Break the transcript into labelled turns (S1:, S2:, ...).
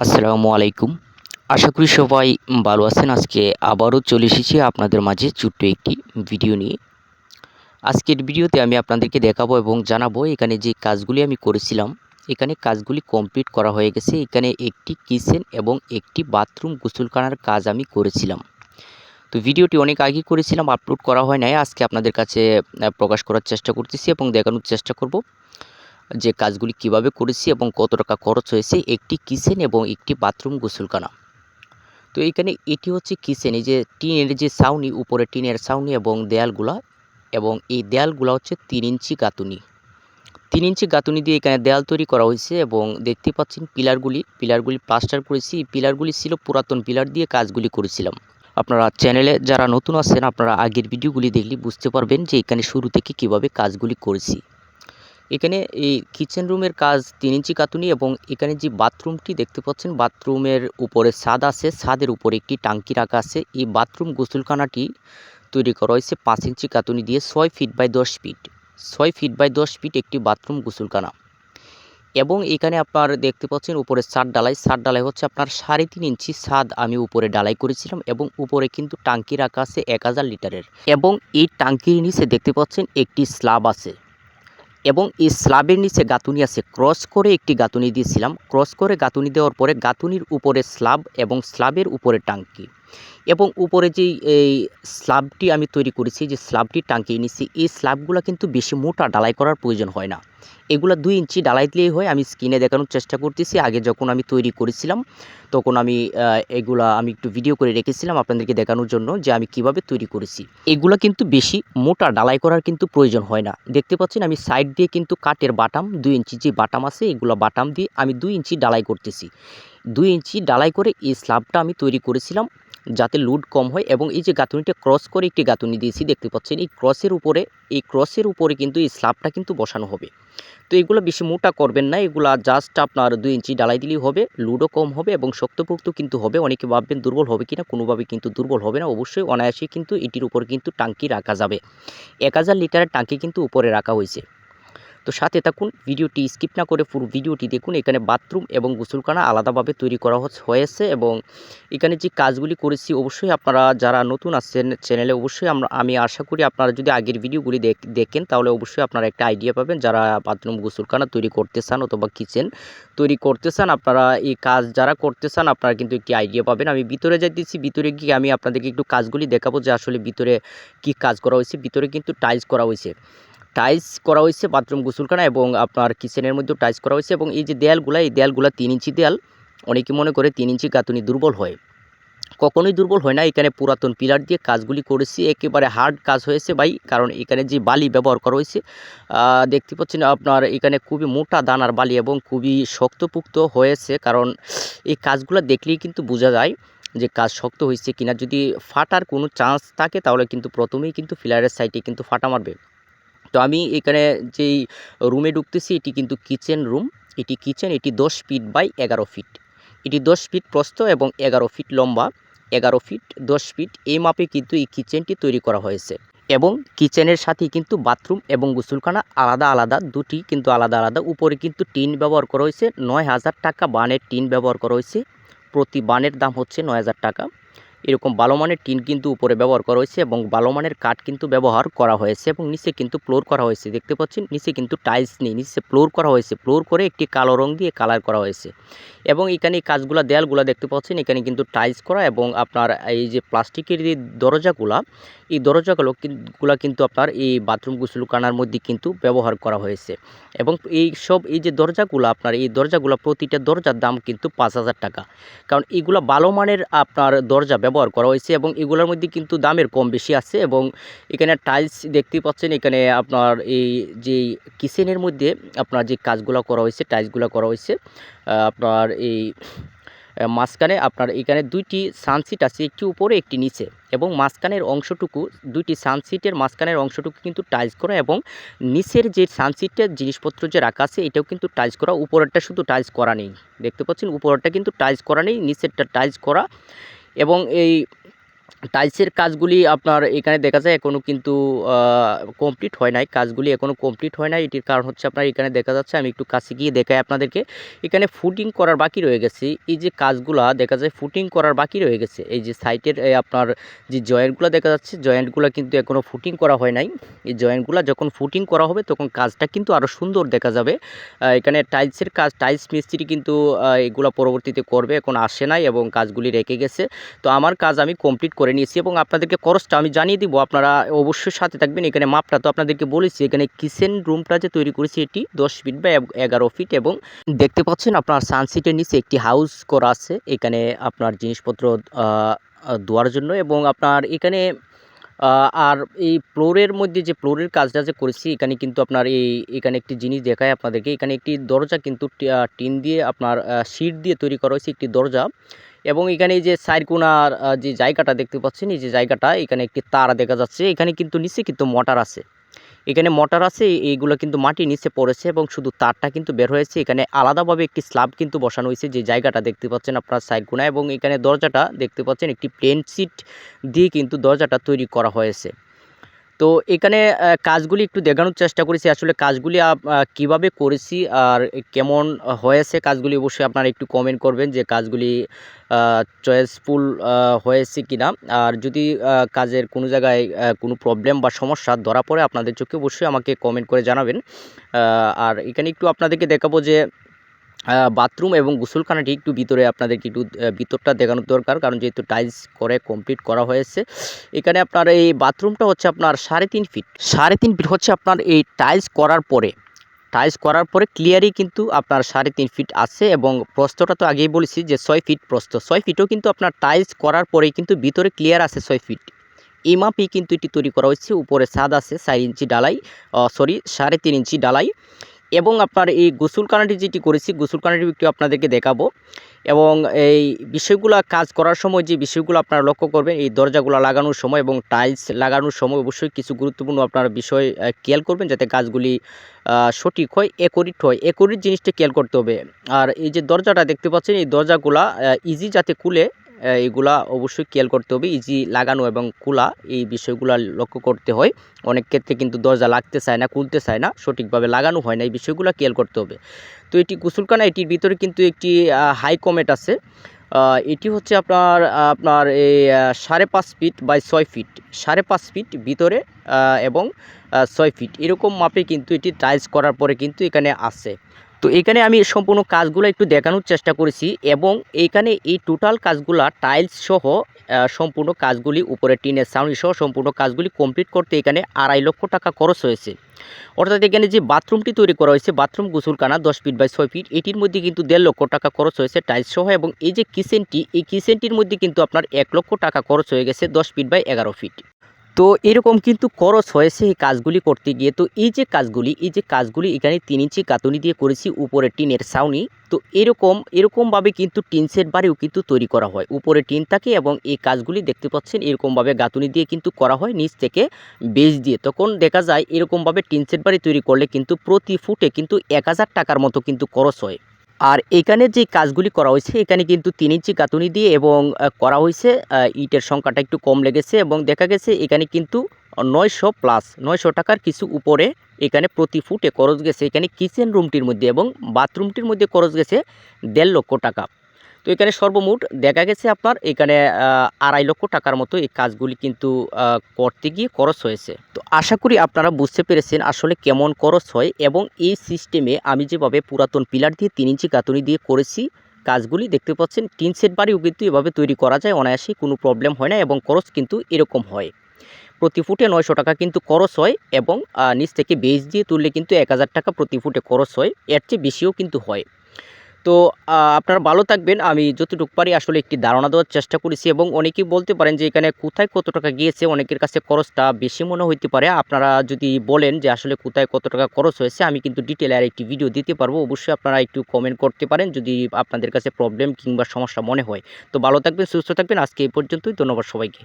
S1: আসসালামু আলাইকুম। আশা করি সবাই ভালো আছেন। আজকে আবারও চলে এসেছি আপনাদের মাঝে ছোট্ট একটি ভিডিও নিয়ে। আজকের ভিডিওতে আমি আপনাদেরকে দেখাবো এবং জানাব এখানে যে কাজগুলি আমি করেছিলাম। এখানে কাজগুলি কমপ্লিট করা হয়ে গেছে। এখানে একটি কিচেন এবং একটি বাথরুম গোসলখানার কাজ আমি করেছিলাম। তো ভিডিওটি অনেক আগে করেছিলাম, আপলোড করা হয় নাই। আজকে আপনাদের কাছে প্রকাশ করার চেষ্টা করতেছি এবং দেখানোর চেষ্টা করব। যে কাজগুলি কীভাবে করেছি এবং কত টাকা খরচ হয়েছে, একটি কিচেন এবং একটি বাথরুম গোসলখানা। তো এইখানে এটি হচ্ছে কিচেন এই যে টিনের যে ছাউনি, উপরে টিনের ছাউনি এবং দেয়ালগুলা, এবং এই দেয়ালগুলা হচ্ছে তিন ইঞ্চি গাঁথুনি। তিন ইঞ্চি গাঁথুনি দিয়ে এখানে দেয়াল তৈরি করা হয়েছে এবং দেখতে পাচ্ছেন পিলারগুলি পিলারগুলি প্লাস্টার করেছি, এই পিলারগুলি ছিল পুরাতন পিলার দিয়ে কাজগুলি করেছিলাম। আপনারা চ্যানেলে যারা নতুন আছেন, আপনারা আগের ভিডিওগুলি দেখলে বুঝতে পারবেন যে এখানে শুরু থেকে কীভাবে কাজগুলি করেছি। এখানে এই কিচেন রুমের কাজ তিন ইঞ্চি কাতুনি এবং এখানে যে বাথরুমটি দেখতে পাচ্ছেন বাথরুমের উপরে ছাদ আছে, ছাদের উপরে একটি টাঙ্কি রাখা আছে। এই বাথরুম গোসলখানাটি তৈরি করা হয়েছে পাঁচ ইঞ্চি কাতুনি দিয়ে ছয় ফিট বাই দশ ফিট ছয় ফিট বাই দশ ফিট একটি বাথরুম গোসলখানা। এবং এখানে আপনার দেখতে পাচ্ছেন, উপরে ছাদ ডালাই ছাদ ডালাই হচ্ছে আপনার সাড়ে তিন ইঞ্চি ছাদ আমি উপরে ডালাই করেছিলাম এবং উপরে কিন্তু টাঙ্কি রাখা আছে এক হাজার লিটারের। এবং এই টাঙ্কির নিচে দেখতে পাচ্ছেন, একটি স্ল্যাব আছে। এবং এই স্লাবের নিচে গাঁথুনি আছে। ক্রস করে একটি গাঁথুনি দিয়েছিলাম। ক্রস করে গাঁথুনি দেওয়ার পরে গাঁথুনির উপরে স্লাব এবং স্লাবের উপরে টাঙ্কি। এবং উপরে যেই এই স্ল্যাবটি আমি তৈরি করেছি, যে স্ল্যাবটি টাঙ্কিয়ে নিচ্ছি, এই স্ল্যাবগুলো কিন্তু বেশি মোটা ডালাই করার প্রয়োজন হয় না। এগুলো দুই ইঞ্চি ডালাই দিলেই হয়, আমি স্ক্রিনে দেখানোর চেষ্টা করতেছি। আগে যখন আমি তৈরি করেছিলাম, তখন আমি এগুলা আমি একটু ভিডিও করে রেখেছিলাম আপনাদেরকে দেখানোর জন্য, যে আমি কীভাবে তৈরি করেছি। এগুলো কিন্তু বেশি মোটা ডালাই করার কিন্তু প্রয়োজন হয় না। দেখতে পাচ্ছেন, আমি সাইড দিয়ে কিন্তু কাঠের বাটাম, দুই ইঞ্চি যে বাটাম আছে, এগুলো বাটাম দিয়ে আমি দুই ইঞ্চি ডালাই করতেছি। দুই ইঞ্চি ডালাই করে এই স্ল্যাবটা আমি তৈরি করেছিলাম। যাতে লুড কম হয় এবং এই যে গাঁথুনিটা ক্রস করে একটি গাঁথুনি দিয়েছি, দেখতে পাচ্ছেন, এই ক্রসের উপরে, এই ক্রসের উপরে কিন্তু এই স্ল্যাবটা কিন্তু বসানো হবে। তো এগুলো বেশি মোটা করবেন না, এগুলা জাস্ট আপনার দুই ইঞ্চি ডালাই দিলেই হবে লুডও কম হবে এবং শক্তপোক্ত কিন্তু হবে। অনেকে ভাববেন দুর্বল হবে কিনা, কোনোভাবে কিন্তু দুর্বল হবে না। অবশ্যই অনায়াসে কিন্তু এটির উপর কিন্তু টাঙ্কি রাখা যাবে। এক হাজার লিটারের টাঙ্কি কিন্তু উপরে রাখা হয়েছে। তো সাথে থাকুন, ভিডিওটি স্কিপ না করে পুরো ভিডিওটি দেখুন। এখানে বাথরুম এবং গোসলখানা আলাদাভাবে তৈরি করা হয়েছে এবং এখানে যে কাজগুলি করেছি, অবশ্যই আপনারা যারা নতুন আছেন চ্যানেলে অবশ্যই আমরা, আমি আশা করি আপনারা যদি আগের ভিডিওগুলি দেখ- দেখেন, তাহলে অবশ্যই আপনারা একটা আইডিয়া পাবেন যারা বাথরুম গোসলখানা তৈরি করতে চান অথবা কিচেন তৈরি করতে চান, আপনারা এই কাজ যারা করতে চান, আপনারা কিন্তু একটি আইডিয়া পাবেন। আমি ভিতরে যাইতেছি, ভিতরে গিয়ে আমি আপনাদেরকে একটু কাজগুলি দেখাবো যে আসলে ভিতরে কি কাজ করা হয়েছে, ভিতরে কিন্তু টাইলস করা হয়েছে। টাইলস করা হয়েছে, বাথরুম গোসলখানা এবং আপনার কিচেনের মধ্যেও টাইলস করা হয়েছে এবং এই যে দেয়ালগুলা, এই দেয়ালগুলা তিন ইঞ্চি দেয়াল, অনেকে মনে করে তিন ইঞ্চি গাঁথুনি দুর্বল হয়। কখনোই দুর্বল হয় না, এখানে পুরাতন পিলার দিয়ে কাজগুলি করেছি, একেবারে হার্ড কাজ হয়েছে ভাই, কারণ এখানে যে বালি ব্যবহার করা হয়েছে দেখতে পাচ্ছেন আপনার এখানে খুবই মোটা দানার বালি এবং খুবই শক্তপুক্ত হয়েছে, কারণ এই কাজগুলো দেখলেই কিন্তু বোঝা যায় যে কাজ শক্ত হয়েছে কিনা। যদি ফাটার কোনো চান্স থাকে, তাহলে কিন্তু প্রথমেই কিন্তু ফিলারের সাইডে কিন্তু ফাটা মারবে। তো আমি এখানে যেই রুমে ঢুকতেছি, এটি কিন্তু কিচেন রুম এটি কিচেন এটি দশ ফিট বাই এগারো ফিট এটি দশ ফিট প্রস্থ এবং এগারো ফিট লম্বা। এগারো ফিট দশ ফিট এই মাপে কিন্তু এই কিচেনটি তৈরি করা হয়েছে। এবং কিচেনের সাথে কিন্তু বাথরুম এবং গোসলখানা আলাদা আলাদা, দুটি কিন্তু আলাদা আলাদা। উপরে কিন্তু টিন ব্যবহার করা হয়েছে, নয় হাজার টাকা বানের টিন ব্যবহার করা হয়েছে। প্রতি বানের দাম হচ্ছে নয় হাজার টাকা। এরকম ভালো মানের টিন কিন্তু উপরে ব্যবহার করা হয়েছে এবং ভালো মানের কাঠ কিন্তু ব্যবহার করা হয়েছে এবং নিচে কিন্তু ফ্লোর করা হয়েছে। দেখতে পাচ্ছেন, নিচে কিন্তু টাইলস নেই, নিচে ফ্লোর করা হয়েছে। ফ্লোর করে একটি কালো রং দিয়ে কালার করা হয়েছে। এবং এখানে কাজগুলা, দেয়ালগুলা দেখতে পাচ্ছেন, এখানে কিন্তু টাইলস করা এবং আপনার এই যে প্লাস্টিকের যে দরজাগুলা, এই দরজাগুলো গুলা কিন্তু আপনার এই বাথরুম গোসলখানার মধ্যে কিন্তু ব্যবহার করা হয়েছে। এবং এই সব, এই যে দরজাগুলো আপনার, এই দরজাগুলো প্রতিটা দরজার দাম কিন্তু পাঁচ হাজার টাকা। কারণ এগুলো ভালো মানের আপনার দরজা ব্যবহার করা হয়েছে এবং এগুলোর মধ্যে কিন্তু দামের কম বেশি আছে এবং এখানে টাইলস দেখতেই পাচ্ছেন, এখানে আপনার এই যে কিচেনের মধ্যে আপনার যে কাজগুলো করা হয়েছে টাইলসগুলো করা হয়েছে আপনার এই মাঝখানে আপনার এখানে দুইটি সানসিট আছে, একটি উপরে, একটি নিচে এবং মাঝখানের অংশটুকু, দুইটি সানসিটের মাঝখানের অংশটুকু কিন্তু টাইলস করা এবং নিচের যে সানসিটের জিনিসপত্র যে রাখা আছে, এটাও কিন্তু টাইলস করা, উপরেরটা শুধু টাইলস করা নেই। দেখতে পাচ্ছেন, উপরেরটা কিন্তু টাইলস করা নেই, নিচেরটা টাইলস করা এবং এই টাইলসের কাজগুলি আপনার এখানে দেখা যায় এখনও কিন্তু কমপ্লিট হয় নাই। কাজগুলি এখনও কমপ্লিট হয় নাই। এটির কারণ হচ্ছে আপনার এখানে দেখা যাচ্ছে, আমি একটু কাছে গিয়ে দেখাই আপনাদেরকে। এখানে ফুটিং করার বাকি রয়ে গেছে। এই যে কাজগুলা দেখা যায় ফুটিং করার বাকি রয়ে গেছে। এই যে সাইটের আপনার যে জয়েন্টগুলো দেখা যাচ্ছে জয়েন্টগুলো কিন্তু এখনও ফুটিং করা হয় নাই। এই জয়েন্টগুলো যখন ফুটিং করা হবে, তখন কাজটা কিন্তু আরও সুন্দর দেখা যাবে। এখানে টাইলসের কাজ টাইলস মিস্ত্রি কিন্তু এগুলো পরবর্তীতে করবে। এখন আসে নাই এবং কাজগুলি রেখে গেছে। তো আমার কাজ আমি কমপ্লিট করে নিয়েছি এবং আপনাদেরকে খরচটা আমি জানিয়ে দিব। আপনারা অবশ্যই সাথে থাকবেন। এখানে মাপটা তো আপনাদেরকে বলেছি। এখানে কিচেন রুমটা যে তৈরি করেছি, এটি দশ ফিট বা এগারো ফিট এবং দেখতে পাচ্ছেন আপনার সানসিটের নিচে একটি হাউস করা আছে। এখানে আপনার জিনিসপত্র দেওয়ার জন্য এবং আপনার এখানে আর এই ফ্লোরের মধ্যে যে ফ্লোরের কাজটা যে করেছি, এখানে কিন্তু আপনার এই, এখানে একটি জিনিস দেখায় আপনাদেরকে। এখানে একটি দরজা কিন্তু টিন দিয়ে আপনার শিট দিয়ে তৈরি করা হয়েছে। একটি দরজা। এবং এখানে এই যে সাইরকোনার যে জায়গাটা দেখতে পাচ্ছেন, এই যে জায়গাটা, এখানে একটি তার দেখা যাচ্ছে। এখানে কিন্তু নিচে কিন্তু মোটর আছে। এখানে মোটর আছে এইগুলো কিন্তু মাটি নিচে পড়েছে এবং শুধু তারটা কিন্তু বের হয়েছে। এখানে আলাদাভাবে একটি স্ল্যাব কিন্তু বসানো হয়েছে যে জায়গাটা দেখতে পাচ্ছেন আপনার সাইড কোনায় এবং এখানে দরজাটা দেখতে পাচ্ছেন, একটি প্লেন সিট দিয়ে কিন্তু দরজাটা তৈরি করা হয়েছে। তো এখানে কাজগুলি একটু দেখানোর চেষ্টা করেছি। আসলে কাজগুলি কীভাবে করেছি আর কেমন হয়েছে কাজগুলি অবশ্যই আপনারা একটু কমেন্ট করবেন যে কাজগুলি চয়েসফুল হয়েছে কিনা। আর যদি কাজের কোনো জায়গায় কোনো প্রবলেম বা সমস্যা ধরা পড়ে আপনাদের চোখে অবশ্যই আমাকে কমেন্ট করে জানাবেন। আর এখানে একটু আপনাদেরকে দেখাবো যে বাথরুম এবং গোসলখানাটি একটু ভিতরে আপনাদেরকে একটু ভিতরটা দেখানোর দরকার, কারণ যেহেতু টাইলস করে কমপ্লিট করা হয়েছে। এখানে আপনার এই বাথরুমটা হচ্ছে আপনার সাড়ে তিন ফিট সাড়ে তিন ফিট হচ্ছে আপনার এই টাইলস করার পরে। টাইলস করার পরে ক্লিয়ারই কিন্তু আপনার সাড়ে তিন ফিট আছে এবং প্রস্তটা তো আগেই বলেছি যে ছয় ফিট প্রস্ত। ছয় ফিটও কিন্তু আপনার টাইলস করার পরেই কিন্তু ভিতরে ক্লিয়ার আছে ছয় ফিট এই মাপেই কিন্তু এটি তৈরি করা হয়েছে। উপরে ছাদ আছে চার ইঞ্চি ডালাই সরি সাড়ে তিন ইঞ্চি ডালাই এবং আপনার এই গোসলখানাটি যেটি করেছি গোসলখানাটি একটু আপনাদেরকে দেখাবো। এবং এই বিষয়গুলো কাজ করার সময় যে বিষয়গুলো আপনারা লক্ষ্য করবেন, এই দরজাগুলো লাগানোর সময় এবং টাইলস লাগানোর সময় অবশ্যই কিছু গুরুত্বপূর্ণ আপনার বিষয় খেয়াল করবেন যাতে কাজগুলি সঠিক হয় একরিট হয়। একরিট জিনিসটা খেয়াল করতে হবে। আর এই যে দরজাটা দেখতে পাচ্ছেন, এই দরজাগুলা ইজি যাতে খুলে এগুলা অবশ্যই খেয়াল করতে হবে। ইজি লাগানো এবং খোলা, এই বিষয়গুলো লক্ষ্য করতে হয়। অনেক ক্ষেত্রে কিন্তু দরজা লাগতে চায় না, খুলতে চায় না, সঠিকভাবে লাগানো হয় না, এই বিষয়গুলো খেয়াল করতে হবে। তো এটি গোসলখানা এটির ভিতরে কিন্তু একটি হাই কমেট আছে। এটি হচ্ছে আপনার আপনার এই সাড়ে পাঁচ ফিট বাই ছয় ফিট। সাড়ে পাঁচ ফিট ভিতরে এবং ছয় ফিট। এরকম মাপে কিন্তু এটি টাইলস করার পরে কিন্তু এখানে আছে। তো এখানে আমি সম্পূর্ণ কাজগুলো একটু দেখানোর চেষ্টা করেছি এবং এইখানে এই টোটাল কাজগুলা টাইলস সহ সম্পূর্ণ কাজগুলি উপরে টিনের সাউন্ড সহ সম্পূর্ণ কাজগুলি কমপ্লিট করতে এখানে আড়াই লক্ষ টাকা খরচ হয়েছে। অর্থাৎ এখানে যে বাথরুমটি তৈরি করা হয়েছে, বাথরুম গোসলখানা দশ ফিট বাই ছয় ফিট এটির মধ্যে কিন্তু দেড় লক্ষ টাকা খরচ হয়েছে টাইলস সহ এবং এই যে কিচেনটি এই কিচেনটির মধ্যে কিন্তু আপনার এক লক্ষ টাকা খরচ হয়ে গেছে দশ ফিট বাই এগারো ফিট তো এরকম কিন্তু খরচ হয়েছে এই কাজগুলি করতে গিয়ে। তো এই যে কাজগুলি, এই যে কাজগুলি এখানে তিন ইঞ্চি কাতুনি দিয়ে করেছি উপরে টিনের ছাউনি। তো এরকম, এরকমভাবে কিন্তু টিন সেট বাড়িও কিন্তু তৈরি করা হয়। উপরে টিন থাকে এবং এই কাজগুলি দেখতে পাচ্ছেন, এরকমভাবে গাঁথুনি দিয়ে কিন্তু করা হয় নিচ থেকে বেজ দিয়ে। তখন দেখা যায় এরকমভাবে টিন সেট বাড়ি তৈরি করলে কিন্তু প্রতি ফুটে কিন্তু এক হাজার টাকার মতো কিন্তু খরচ হয়। আর এখানে যে কাজগুলি করা হয়েছে, এখানে কিন্তু তিন ইঞ্চি গাঁথুনি দিয়ে এবং করা হয়েছে ইটের সংখ্যাটা একটু কম লেগেছে এবং দেখা গেছে এখানে কিন্তু নয়শো প্লাস নয়শো টাকার কিছু উপরে এখানে প্রতি ফুটে খরচ গেছে। এখানে কিচেন রুমটির মধ্যে এবং বাথরুমটির মধ্যে খরচ গেছে দেড় লক্ষ টাকা। তো এখানে সর্বমোট দেখা গেছে আপনার এখানে আড়াই লক্ষ টাকার মতো এই কাজগুলি কিন্তু করতে গিয়ে খরচ হয়েছে। তো আশা করি আপনারা বুঝতে পেরেছেন আসলে কেমন খরচ হয় এবং এই সিস্টেমে আমি যেভাবে পুরাতন পিলার দিয়ে তিন ইঞ্চি কাতুনি দিয়ে করেছি কাজগুলি, দেখতে পাচ্ছেন টিন সেট বাড়িও কিন্তু এভাবে তৈরি করা যায়, অনায়াসেই কোনো প্রবলেম হয় না এবং খরচ কিন্তু এরকম হয়। প্রতি ফুটে নয়শো টাকা কিন্তু খরচ হয় এবং নিচ থেকে বেজ দিয়ে তুললে কিন্তু এক হাজার টাকা প্রতি ফুটে খরচ হয়, এর চেয়ে বেশিও কিন্তু হয়। তো আপনারা ভালো থাকবেন। আমি যতটুকু পারি আসলে একটি ধারণা দেওয়ার চেষ্টা করেছি এবং অনেকেই বলতে পারেন যে, এখানে কোথায় কত টাকা গিয়েছে, অনেকের কাছে খরচটা বেশি মনে হইতে পারে। আপনারা যদি বলেন যে, আসলে কোথায় কত টাকা খরচ হয়েছে, আমি কিন্তু ডিটেলে আর একটি ভিডিও দিতে পারব। অবশ্যই আপনারা একটু কমেন্ট করতে পারেন যদি আপনাদের কাছে প্রবলেম কিংবা সমস্যা মনে হয়। তো ভালো থাকবেন, সুস্থ থাকবেন। আজকে এই পর্যন্তই। ধন্যবাদ সবাইকে।